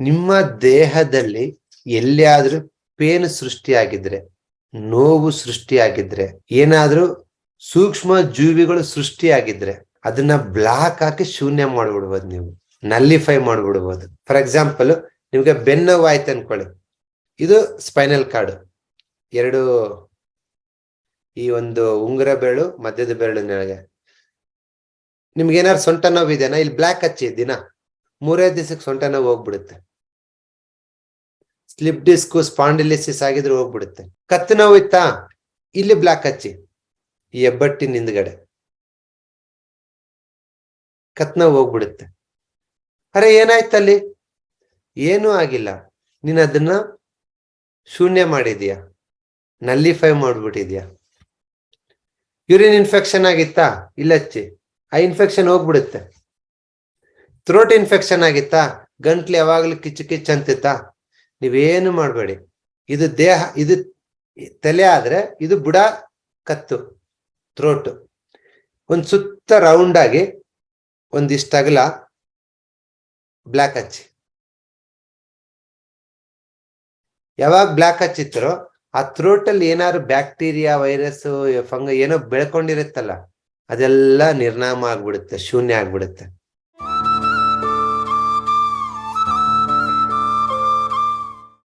ನಿಮ್ಮ ದೇಹದಲ್ಲಿ ಎಲ್ಲಿಯಾದ್ರೂ ಪೇನ್ ಸೃಷ್ಟಿಯಾಗಿದ್ರೆ, ನೋವು ಸೃಷ್ಟಿಯಾಗಿದ್ರೆ, ಏನಾದ್ರೂ ಸೂಕ್ಷ್ಮ ಜೀವಿಗಳು ಸೃಷ್ಟಿಯಾಗಿದ್ರೆ, ಅದನ್ನ ಬ್ಲಾಕ್ ಹಾಕಿ ಶೂನ್ಯ ಮಾಡ್ಬಿಡ್ಬೋದು ನೀವು, ನಲ್ಲಿಫೈ ಮಾಡ್ಬಿಡ್ಬೋದು. ಫಾರ್ ಎಕ್ಸಾಂಪಲ್, ನಿಮ್ಗೆ ಬೆನ್ನೋವು ಆಯ್ತು ಅನ್ಕೊಳ್ಳಿ. ಇದು ಸ್ಪೈನಲ್ ಕಾರ್ಡ್ ಎರಡು ಈ ಒಂದು ಉಂಗುರ ಬೆರಳು, ಮಧ್ಯದ ಬೆರಳು ನಿಮಗೆ ನಿಮ್ಗೆ ಏನಾದ್ರು ಸೊಂಟ ನೋವು ಇದೆನಾ ಇಲ್ಲಿ ಬ್ಲಾಕ್ ಹಚ್ಚಿ ದಿನ. ಮೂರೇ ದಿವಸಕ್ಕೆ ಸೊಂಟ ನೋವು ಹೋಗ್ಬಿಡುತ್ತೆ. ಸ್ಲಿಪ್ ಡಿಸ್ಕ್ ಸ್ಪಾಂಡಿಲಿಸಿಸ್ ಆಗಿದ್ರೆ ಹೋಗ್ಬಿಡುತ್ತೆ. ಕತ್ತು ನೋವು ಇತ್ತಾ? ಇಲ್ಲಿ ಬ್ಲಾಕ್ ಹಚ್ಚಿ. ಈ ಹೆಬ್ಬಟ್ಟಿನ ಹಿಂದ್ಗಡೆ ಕತ್ ನೋವು ಹೋಗ್ಬಿಡುತ್ತೆ. ಅರೆ ಏನಾಯ್ತಲ್ಲಿ ಏನೂ ಆಗಿಲ್ಲ. ನೀನ್ ಅದನ್ನ ಶೂನ್ಯ ಮಾಡಿದೀಯ? ನಲ್ಲಿಫೈ ಮಾಡ್ಬಿಟ್ಟಿದ್ಯಾ? ಯೂರಿನ್ ಇನ್ಫೆಕ್ಷನ್ ಆಗಿತ್ತಾ? ಇಲ್ಲ ಹಚ್ಚಿ. ಆ ಇನ್ಫೆಕ್ಷನ್ ಹೋಗ್ಬಿಡುತ್ತೆ. ಥ್ರೋಟ್ ಇನ್ಫೆಕ್ಷನ್ ಆಗಿತ್ತಾ? ಗಂಟ್ಲು ಯಾವಾಗ್ಲೂ ಕಿಚ್ಚು ಕಿಚ್ಚು ಅಂತಿತ್ತಾ? ನೀವೇನು ಮಾಡಬೇಡಿ. ಇದು ದೇಹ, ಇದು ತಲೆ ಆದ್ರೆ ಇದು ಬುಡ ಕತ್ತು ಥ್ರೋಟ್ ಒಂದು ಸುತ್ತ ರೌಂಡ್ ಆಗಿ ಒಂದಿಷ್ಟ ಅಗಲ ಬ್ಲ್ಯಾಕ್ ಹಚ್ಚಿ. ಯಾವಾಗ ಬ್ಲ್ಯಾಕ್ ಹಚ್ಚಿತ್ತರೋ ಆ ಥ್ರೋಟ್ ಅಲ್ಲಿ ಏನಾದ್ರು ಬ್ಯಾಕ್ಟೀರಿಯಾ ವೈರಸ್ ಫಂಗ ಏನೋ ಬೆಳ್ಕೊಂಡಿರುತ್ತಲ್ಲ, ಅದೆಲ್ಲ ನಿರ್ನಾಮ ಆಗ್ಬಿಡುತ್ತೆ, ಶೂನ್ಯ ಆಗ್ಬಿಡುತ್ತೆ.